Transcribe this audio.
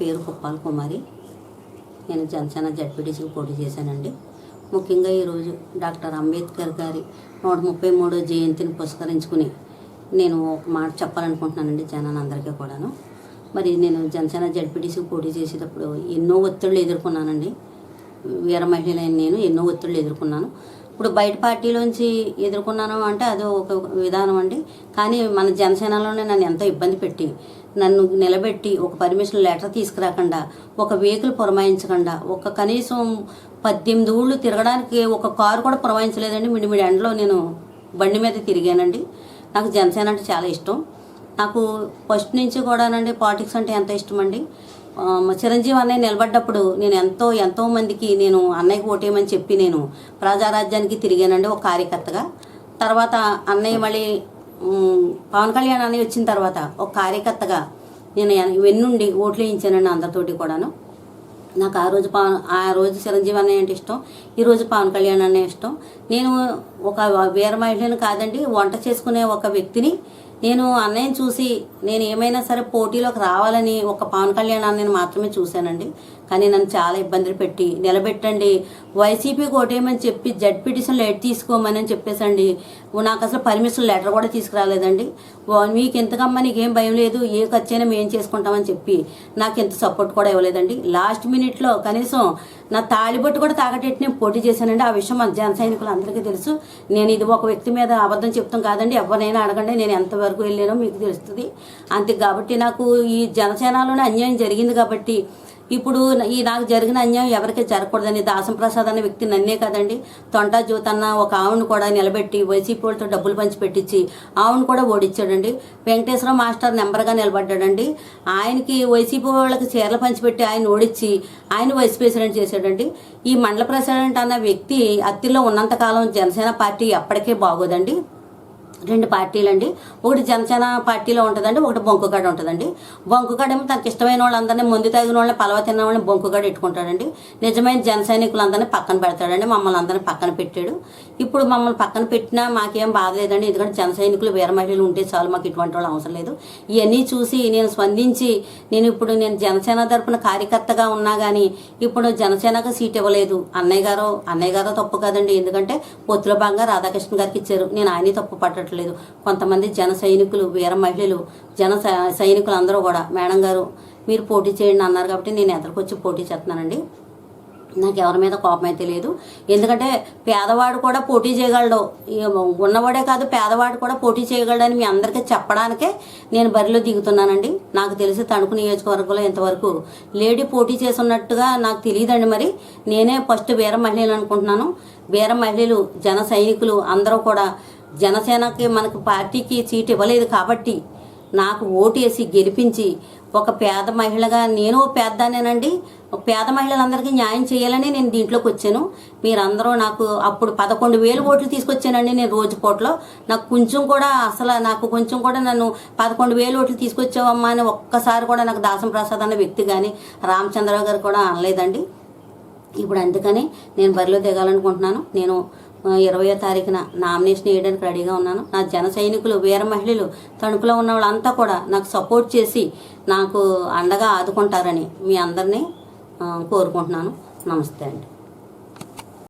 పేరు కుప్పాల కుమారి. నేను జనసేన జడ్పీటీసీకి పోటీ చేశానండి. ముఖ్యంగా ఈరోజు డాక్టర్ అంబేద్కర్ గారి నూట ముప్పై మూడో జయంతిని పురస్కరించుకుని నేను ఒక మాట చెప్పాలనుకుంటున్నానండి జనాన్ని అందరికీ కూడాను. మరి నేను జనసేన జడ్పీటీసీకి పోటీ చేసేటప్పుడు ఎన్నో ఒత్తిళ్ళు ఎదుర్కొన్నానండి. వీర మహిళలైన నేను ఎన్నో ఒత్తిళ్ళు ఎదుర్కొన్నాను. ఇప్పుడు బయట పార్టీలోంచి ఎదుర్కొన్నాను అంటే అది ఒక విధానం అండి. కానీ మన జనసేనలోనే నన్ను ఎంతో ఇబ్బంది పెట్టి నన్ను నిలబెట్టి ఒక పర్మిషన్ లెటర్ తీసుకురాకుండా ఒక వెహికల్ పురమాయించకుండా ఒక కనీసం పద్దెనిమిది ఊళ్ళు తిరగడానికి ఒక కారు కూడా పురమాయించలేదండి. మిడిమిడి ఎండలో నేను బండి మీద తిరిగానండి. నాకు జనసేన అంటే చాలా ఇష్టం. నాకు ఫస్ట్ నుంచి కూడానండి పాలిటిక్స్ అంటే ఎంత ఇష్టం అండి చిరంజీవి అన్నయ్య నిలబడ్డప్పుడు నేను ఎంతో ఎంతో మందికి నేను అన్నయ్యకి ఓటేయమని చెప్పి నేను ప్రజారాజ్యానికి తిరిగానండి ఒక కార్యకర్తగా. తర్వాత అన్నయ్య మళ్ళీ పవన్ కళ్యాణ్ అన్నయ్య వచ్చిన తర్వాత ఒక కార్యకర్తగా నేను వెన్నుండి ఓట్లు వేయించానండి అందరితోటి కూడాను. నాకు ఆ రోజు పవన్ ఆ రోజు చిరంజీవి అన్న అంటే ఇష్టం ఈరోజు పవన్ కళ్యాణ్ అనే ఇష్టం. నేను ఒక వీర మహిళను కాదండి వంట చేసుకునే ఒక వ్యక్తిని. నేను అన్నయ్యని చూసి నేను ఏమైనా సరే పోటీలోకి రావాలని ఒక పవన్ కళ్యాణ్ అన్నయ్యని మాత్రమే చూశానండి. కానీ నన్ను చాలా ఇబ్బందులు పెట్టి నిలబెట్టండి వైసీపీ ఓటేయమని చెప్పి జడ్ పిటిషన్ లెట్ తీసుకోమని చెప్పేసండి. నాకు అసలు పర్మిషన్ లెటర్ కూడా తీసుకురాలేదండి. మీకు ఎంతకమ్మా నీకేం భయం లేదు ఏ ఖర్చైనా మేము చేసుకుంటామని చెప్పి నాకు ఎంత సపోర్ట్ కూడా ఇవ్వలేదండి. లాస్ట్ మినిట్లో కనీసం నా తాళిబొట్టు కూడా తాగటెట్టి నేను పోటీ చేశానండి. ఆ విషయం మన జన సైనికులు అందరికీ తెలుసు. నేను ఇది ఒక వ్యక్తి మీద అబద్ధం చెప్తాం కాదండి. ఎవరినైనా అడగండి నేను ఎంతవరకు వెళ్ళానో మీకు తెలుస్తుంది. అంతే కాబట్టి నాకు ఈ జనసేనలోనే అన్యాయం జరిగింది కాబట్టి ఇప్పుడు ఈ నాకు జరిగిన అన్యాయం ఎవరికీ జరగకూడదని దాసం ప్రసాద్ అనే వ్యక్తి నన్నే కదండి. తొంటా జ్యోతన్న ఒక ఆవును కూడా నిలబెట్టి వైసీపీ వాళ్ళతో డబ్బులు పంచి పెట్టించి ఆవును కూడా ఓడించాడండి. వెంకటేశ్వర మాస్టర్ నెంబర్గా నిలబడ్డాడండి. ఆయనకి వైసీపీ వాళ్ళకి చీరలు పంచిపెట్టి ఆయన ఓడించి ఆయన వైస్ ప్రెసిడెంట్ చేశాడండి. ఈ మండల ప్రెసిడెంట్ అన్న వ్యక్తి అత్తిలో ఉన్నంతకాలం జనసేన పార్టీ ఎప్పటికే బాగోదండి. రెండు పార్టీలు అండి ఒకటి జనసేన పార్టీలో ఉంటుందండి ఒకటి బొంకుగాడ ఉంటుందండి. బొంకుగాడ ఏమో తనకి ఇష్టమైన వాళ్ళందరినీ ముందు తగిన వాళ్ళని పలవ తిన్న వాళ్ళని బొంకుగాడ ఇట్టుకుంటాడండి నిజమైన జన సైనికులందరినీ పక్కన పెడతాడండి మమ్మల్ని అందరినీ పక్కన పెట్టాడు. ఇప్పుడు మమ్మల్ని పక్కన పెట్టినా మాకేం బాధ లేదండి ఎందుకంటే జన సైనికులు వీర మహిళలు ఉంటే చాలు మాకు ఇటువంటి వాళ్ళు అవసరం లేదు. ఇవన్నీ చూసి నేను స్పందించి నేను ఇప్పుడు నేను జనసేన తరపున కార్యకర్తగా ఉన్నా కానీ ఇప్పుడు జనసేనకు సీట్ ఇవ్వలేదు. అన్నయ్య గారు అన్నయ్య గారు తప్పు కాదండి ఎందుకంటే పొత్తుల భాగంగా రాధాకృష్ణ గారికి ఇచ్చారు. నేను ఆయనే తప్పు మాట్లాడట్లేదు. కొంతమంది జన సైనికులు వీర మహిళలు జన సై- సైనికులు అందరూ కూడా మేడం గారు మీరు పోటీ చేయండి అన్నారు కాబట్టి నేను ఎదురుకొచ్చి పోటీ చేస్తున్నానండి. నాకు ఎవరి మీద కోపం అయితే లేదు. ఎందుకంటే పేదవాడు కూడా పోటీ చేయగలడు. ఉన్నవాడే కాదు పేదవాడు కూడా పోటీ చేయగలడని మీ అందరికీ చెప్పడానికే నేను బరిలో దిగుతున్నానండి. నాకు తెలిసి తణుకు నియోజకవర్గంలో ఇంతవరకు లేడీ పోటీ చేస్తున్నట్టుగా నాకు తెలియదండి మరి. నేనే ఫస్ట్ వీర మహిళలు అనుకుంటున్నాను. వీర మహిళలు జన సైనికులు అందరూ కూడా జనసేనకి మనకు పార్టీకి సీట్ ఇవ్వలేదు కాబట్టి నాకు ఓటేసి గెలిపించి ఒక పేద మహిళగా నేను పేదనేనండి పేద మహిళలందరికీ న్యాయం చేయాలని నేను దీంట్లోకి వచ్చాను. మీరందరూ నాకు అప్పుడు పదకొండు వేలు ఓట్లు తీసుకొచ్చానండి నేను రోజు పూటలో. నాకు కొంచెం కూడా అసలు నాకు కొంచెం కూడా నన్ను పదకొండు వేలు ఓట్లు తీసుకొచ్చావమ్మా అని ఒక్కసారి కూడా నాకు దాసం ప్రసాద్ అన్న వ్యక్తి కానీ రామచంద్రరావు గారు కూడా అనలేదండి. ఇప్పుడు అందుకని నేను బరిలో దిగాలనుకుంటున్నాను. నేను ఇరవయో తారీఖున నామినేషన్ వేయడానికి రెడీగా ఉన్నాను. నా జన సైనికులు వీర మహిళలు తణుకులో ఉన్న వాళ్ళంతా కూడా నాకు సపోర్ట్ చేసి నాకు అండగా ఆదుకుంటారని మీ అందరినీ కోరుకుంటున్నాను. నమస్తే అండి.